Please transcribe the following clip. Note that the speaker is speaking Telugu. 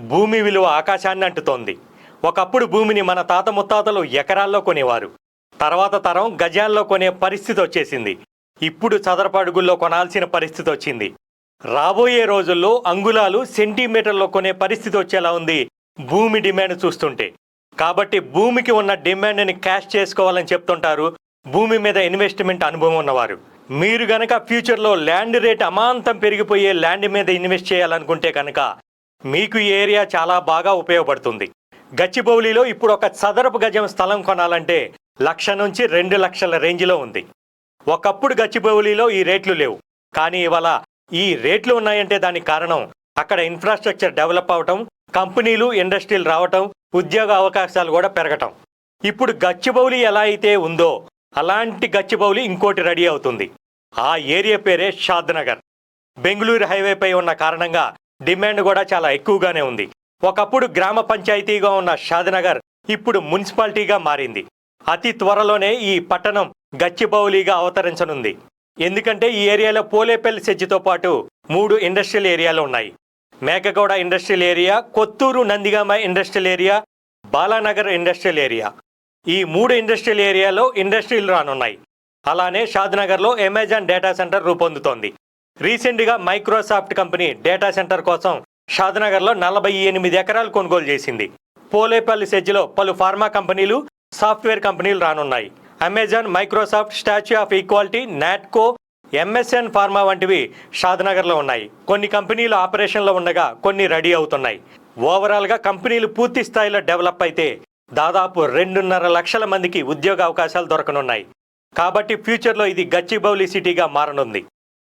భూమి విలువ ఆకాశాన్ని అంటుతోంది. ఒకప్పుడు భూమిని మన తాత ముత్తాతలు ఎకరాల్లో కొనేవారు. తర్వాత తరం గజాల్లో కొనే పరిస్థితి వచ్చేసింది. ఇప్పుడు చదరపడుగుల్లో కొనాల్సిన పరిస్థితి వచ్చింది. రాబోయే రోజుల్లో అంగుళాలు సెంటీమీటర్లో కొనే పరిస్థితి వచ్చేలా ఉంది భూమి డిమాండ్ చూస్తుంటే. కాబట్టి భూమికి ఉన్న డిమాండ్ని క్యాష్ చేసుకోవాలని చెప్తుంటారు. భూమి మీద ఇన్వెస్ట్మెంట్ అనుభవం ఉన్నవారు. మీరు గనక ఫ్యూచర్లో ల్యాండ్ రేట్ అమాంతం పెరిగిపోయే ల్యాండ్ మీద ఇన్వెస్ట్ చేయాలనుకుంటే కనుక మీకు ఈ ఏరియా చాలా బాగా ఉపయోగపడుతుంది. గచ్చిబౌలిలో ఇప్పుడు ఒక చదరపు గజం స్థలం కొనాలంటే లక్ష నుంచి రెండు లక్షల రేంజ్లో ఉంది. ఒకప్పుడు గచ్చిబౌలిలో ఈ రేట్లు లేవు. కానీ ఇవాళ ఈ రేట్లు ఉన్నాయంటే దానికి కారణం అక్కడ ఇన్ఫ్రాస్ట్రక్చర్ డెవలప్ అవటం కంపెనీలు ఇండస్ట్రీలు రావటం ఉద్యోగ అవకాశాలు కూడా పెరగటం. ఇప్పుడు గచ్చిబౌలి ఎలా అయితే ఉందో అలాంటి గచ్చిబౌలి ఇంకోటి రెడీ అవుతుంది. ఆ ఏరియా పేరే షాద్నగర్. బెంగళూరు హైవేపై ఉన్న కారణంగా డిమాండ్ కూడా చాలా ఎక్కువగానే ఉంది. ఒకప్పుడు గ్రామ పంచాయతీగా ఉన్న షాద్నగర్ ఇప్పుడు మున్సిపాలిటీగా మారింది. అతి త్వరలోనే ఈ పట్టణం గచ్చిబౌలిగా అవతరించనుంది. ఎందుకంటే ఈ ఏరియాలో పోలేపల్లి సెజ్జితో పాటు మూడు ఇండస్ట్రియల్ ఏరియాలు ఉన్నాయి. Mekaguda industrial area Kothur Nandigama industrial area Balanagar industrial area. ఈ మూడు ఇండస్ట్రియల్ ఏరియాలో ఇండస్ట్రీలు రానున్నాయి. అలానే షాద్నగర్లో అమెజాన్ డేటా సెంటర్ రూపొందుతోంది. రీసెంట్గా మైక్రోసాఫ్ట్ కంపెనీ డేటా సెంటర్ కోసం షాద్నగర్లో నలభై ఎనిమిది ఎకరాలు కొనుగోలు చేసింది. పోలేపల్లి సెజ్లో పలు ఫార్మా కంపెనీలు సాఫ్ట్వేర్ కంపెనీలు రానున్నాయి. Amazon Microsoft Statue of Equality Natco MSN pharma వంటివి షాద్నగర్లో ఉన్నాయి. కొన్ని కంపెనీలు ఆపరేషన్లో ఉండగా కొన్ని రెడీ అవుతున్నాయి. ఓవరాల్గా కంపెనీలు పూర్తి స్థాయిలో డెవలప్ అయితే దాదాపు రెండున్నర లక్షల మందికి ఉద్యోగ అవకాశాలు దొరకనున్నాయి. కాబట్టి ఫ్యూచర్లో ఇది గచ్చిబౌలి సిటీగా మారనుంది.